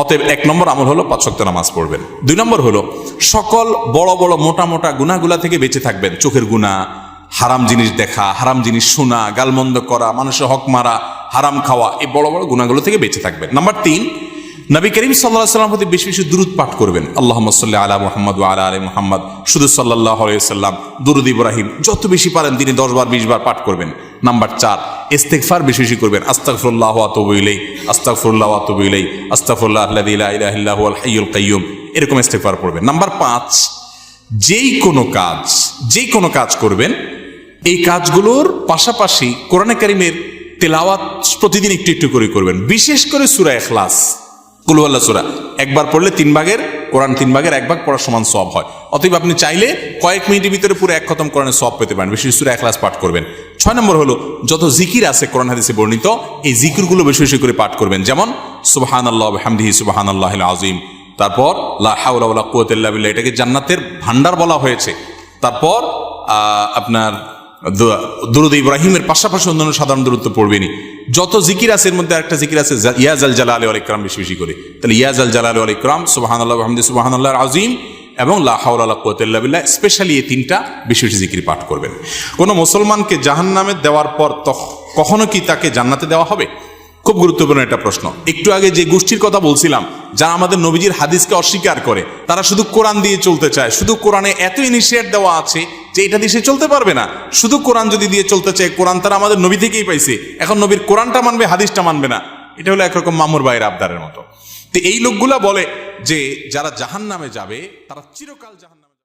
অতএব এক নম্বর আমল হলো পাঁচ ওয়াক্ত নামাজ পড়বেন। দুই নম্বর হলো সকল বড় বড় মোটা মোটা গুনাগুলা থেকে বেঁচে থাকবেন। চোখের গুণা হারাম জিনিস দেখা, হারাম জিনিস শোনা, গালমন্দ করা, মানুষের হক মারা, হারাম খাওয়া, এই বড় বড় গুণাগুলো থেকে বেঁচে থাকবেন। নাম্বার তিন, নবী করিম সাল্লাহ সাল্লাম প্রতি বেশি বেশি দূরত পাঠ করবেন। আল্লাহ সাল্লাহ আলা মোহাম্মদ আলা আলী মোহাম্মদ। শুধু সাল্লাহ সাল্লাম দুরুদ ইব্রাহিম, যত বেশি পারেন তিনি দশ বার, বিশ বার পাঠ করবেন। নাম্বার চার ইস্তেকফার বেশি বেশি করবেন আস্তাকফুল্লাহ আতুবু আস্তাকফুল্লাহ আস্তাগফিরুল্লাহ আতুবু ইলাই আস্তাগফিরুল্লাহ আল্লাযী লা ইলাহা হাইয়ুল কাইয়্যুম এরকম ইস্তেগফার পড়বেন। নাম্বার পাঁচ, যেই কোনো কাজ, যেই কোনো কাজ করবেন, এই কাজগুলোর পাশাপাশি কোরআনে কারিমের তেলাওয়াত প্রতিদিন একটু একটু করে করবেন। বিশেষ করে সূরা ইখলাস। কুলওয়াল্লা সুরা। একবার পড়লে তিন ভাগের, কোরআন তিন ভাগের, এক ভাগ পড়ার সমান সব হয়। অতএব আপনি চাইলে কয়েক মিনিটের ভিতরে পুরো এক খতম কোরআনের সব পেতে পারেন। বিশেষ সুরা একলাস পাঠ করবেন। ছয় নম্বর হলো, যত জিকির আছে কোরআন হাদিসে বর্ণিত, এই জিকিরগুলো বেশি বেশি করে পাঠ করবেন। যেমন সুবাহান আল্লাহ হামদিহি সুবাহান আল্লাহ আজিম তারপর, লা হাওলা ওয়ালা কুওয়াতা এটাকে জান্নাতের ভান্ডার বলা হয়েছে। তারপর আপনার দুরুদ ইব্রাহিমের পাশাপাশি অন্যান্য সাধারণ দূরত্ব পড়বেনি যত জিকির আছে, এর মধ্যে একটা জিকির আছে ইয়াজ আল জালাল আল ইকরাম বেশি বেশি করে। তাহলে ইয়াজ আল জালাল আল ইকরাম সুবাহান আল্লাহ হামদি সুবাহান আল্লাহ আজিম এবং লা হাওলা বিল্লাহ স্পেশালি এই তিনটা বেশি বেশি জিকির পাঠ করবেন। কোনো মুসলমানকে জাহান্নামে দেওয়ার পর কখনো কি তাকে জান্নাতে দেওয়া হবে? খুব গুরুত্বপূর্ণ একটা প্রশ্ন। একটু আগে যে গোষ্ঠীর কথা বলছিলাম, যারা আমাদের নবীজির হাদিসকে অস্বীকার করে, তারা শুধু কোরআন দিয়ে চলতে চায়। শুধু কোরআনে এত ইনিশিয়েট দেওয়া আছে যে এটা দিয়ে সে চলতে পারবে না। শুধু কোরআন যদি দিয়ে চলতে চায়, কোরআন তারা আমাদের নবী থেকেই পাইছে। এখন নবীর কোরআনটা মানবে, হাদিসটা মানবে না। এটা হলো একরকম মামুর ভাইয়ের আবদারের মতো। তো এই লোকগুলা বলে যে যারা জাহান নামে যাবে তারা চিরকাল জাহান